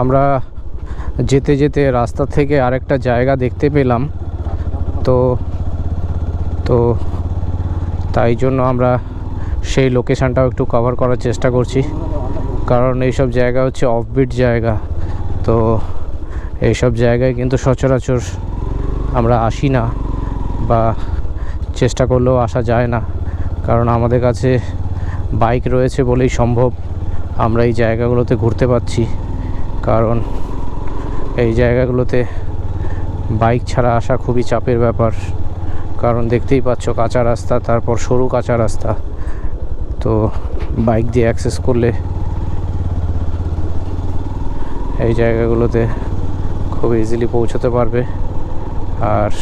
আমরা যেতে যেতে রাস্তা থেকে আরেকটা জায়গা দেখতে পেলাম। তো তো তাই জন্য আমরা সেই লোকেশানটাও একটু কভার করার চেষ্টা করছি। কারণ এইসব জায়গা হচ্ছে অফবিট জায়গা। তো এইসব জায়গায় কিন্তু সচরাচর আমরা আসি না বা চেষ্টা করলেও আসা যায় না। কারণ আমাদের কাছে বাইক রয়েছে বলেই সম্ভব। আমরা এই জায়গাগুলোতে ঘুরতে পারছি। কারণ এই জায়গাগুলোতে বাইক ছাড়া আসা খুবই চাপের ব্যাপার। কারণ দেখতেই পাচ্ছ কাঁচা রাস্তা, তারপর সরু কাঁচা রাস্তা। তো বাইক দিয়ে অ্যাক্সেস করলে এই জায়গাগুলোতে খুব ইজিলি পৌঁছতে পারবে। আর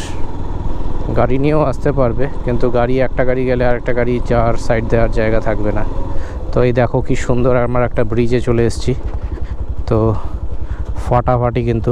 গাড়ি নিয়েও আসতে পারবে, কিন্তু গাড়ি একটা গাড়ি গেলে আর একটা গাড়ি যাওয়ার সাইড দেওয়ার জায়গা থাকবে না। তো এই দেখো কি সুন্দর আমার একটা ব্রিজে চলে এসেছি। তো ফাটাফাটি কিন্তু